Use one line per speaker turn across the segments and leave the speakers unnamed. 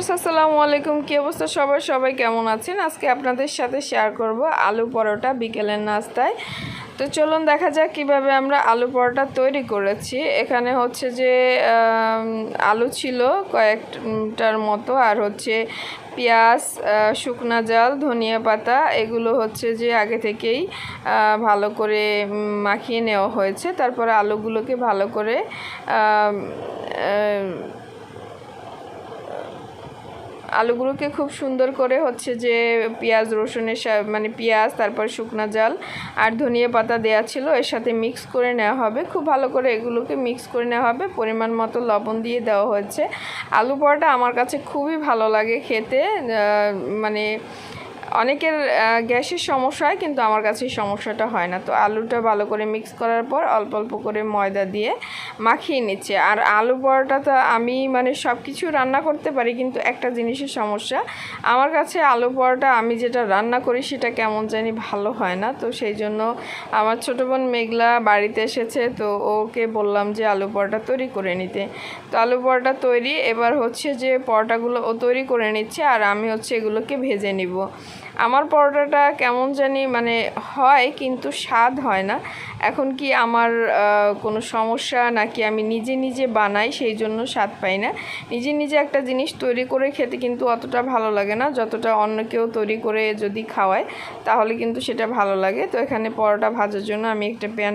Viewers, আসসালামু আলাইকুম। কি অবস্থা সবাই সবাই কেমন আছেন? আজকে আপনাদের সাথে শেয়ার করব আলু পরোটা বিকেলের নাস্তায়। তো চলুন দেখা যাক কীভাবে আমরা আলু পরোটা তৈরি করেছি। এখানে হচ্ছে যে আলু ছিল কয়েকটার মতো, আর হচ্ছে পেঁয়াজ শুকনা জাল, ধনিয়া পাতা, এগুলো হচ্ছে যে আগে থেকেই ভালো করে মাখিয়ে নেওয়া হয়েছে। তারপরে আলুগুলোকে ভালো করে আলুগুলোকে খুব সুন্দর করে হচ্ছে যে পেঁয়াজ, রসুনের মানে পেঁয়াজ, তারপর শুকনো জাল আর ধনিয়া পাতা দেওয়া ছিল, এর সাথে মিক্স করে নেওয়া হবে। খুব ভালো করে এগুলোকে মিক্স করে নেওয়া হবে। পরিমাণ মতো লবণ দিয়ে দেওয়া হয়েছে। আলু পরোটা আমার কাছে খুবই ভালো লাগে খেতে। মানে অনেকের গ্যাসের সমস্যা হয়, কিন্তু আমার কাছে সমস্যাটা হয় না। তো আলুটা ভালো করে মিক্স করার পর অল্প অল্প করে ময়দা দিয়ে মাখিয়ে নিচ্ছে। আর আলু পরোটা তো আমি মানে সব কিছু রান্না করতে পারি, কিন্তু একটা জিনিসের সমস্যা, আমার কাছে আলু পরোটা আমি যেটা রান্না করি সেটা কেমন জানি ভালো হয় না। তো সেই জন্য আমার ছোটো বোন মেঘলা বাড়িতে এসেছে, তো ওকে বললাম যে আলু পরোটা তৈরি করে নিতে। তো আলু পরোটা তৈরি, এবার হচ্ছে যে পরোটাগুলো ও তৈরি করে নিচ্ছে, আর আমি হচ্ছে এগুলোকে ভেজে নিব। আমার পরোটাটা কেমন জানি মানে হয়, কিন্তু স্বাদ হয় না। এখন কি আমার কোনো সমস্যা নাকি আমি নিজে নিজে বানাই, সেই জন্য স্বাদ পাই না। নিজে নিজে একটা জিনিস তৈরি করে খেতে কিন্তু অতটা ভালো লাগে না। যতটা অন্য কেউ তৈরি করে যদি খাওয়ায়, তাহলে কিন্তু সেটা ভালো লাগে। তো এখানে পরোটা ভাজার জন্য আমি একটা প্যান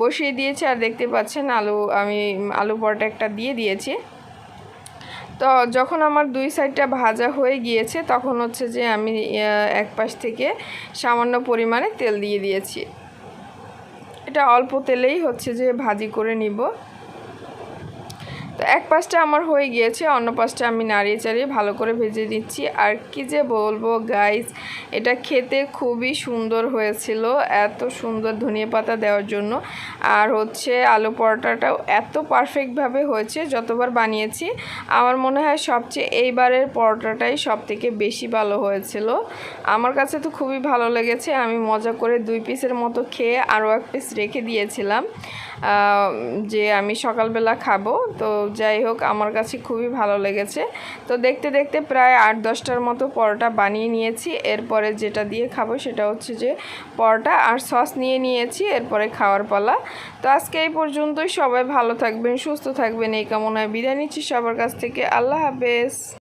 বসিয়ে দিয়েছি। আর দেখতে পাচ্ছেন আলু, আমি আলু পরোটা একটা দিয়ে দিয়েছি। তো যখন আমার দুই সাইডটা ভাজা হয়ে গিয়েছে, তখন হচ্ছে যে আমি এক পাশ থেকে সামান্য পরিমাণে তেল দিয়ে দিয়েছি। এটা অল্প তেলেই হচ্ছে যে ভাজি করে নিব। এক পাশটা আমার হয়ে গিয়েছে, অন্য পাশটা আমি নাড়িয়ে চাড়িয়ে ভালো করে ভেজে দিচ্ছি। আর কি যে বলব গাইস এটা খেতে খুবই সুন্দর হয়েছিল, এত সুন্দর ধনিয়া পাতা দেওয়ার জন্য। আর হচ্ছে আলু পরোটাটাও এত পারফেক্টভাবে হয়েছে, যতবার বানিয়েছি, আমার মনে হয় সবচেয়ে এইবারের পরোটাটাই সব থেকে বেশি ভালো হয়েছিল। আমার কাছে তো খুবই ভালো লেগেছে, আমি মজা করে দুই পিসের মতো খেয়ে আরও এক পিস রেখে দিয়েছিলাম। যে আমি সকালবেলা খাব। তো যাই হোক, আমার কাছে খুবই ভালো লেগেছে। তো দেখতে দেখতে প্রায় আট দশটার মতো পরোটা বানিয়ে নিয়েছি। এরপরে যেটা দিয়ে খাব সেটা হচ্ছে যে পরোটা আর সস নিয়ে নিয়েছি, এরপরে খাওয়ার পালা। তো আজকে এই পর্যন্তই। সবাই ভালো থাকবেন, সুস্থ থাকবেন। এই কামনায় বিদায় নিচ্ছি সবার কাছ থেকে। আল্লাহ হাফেজ।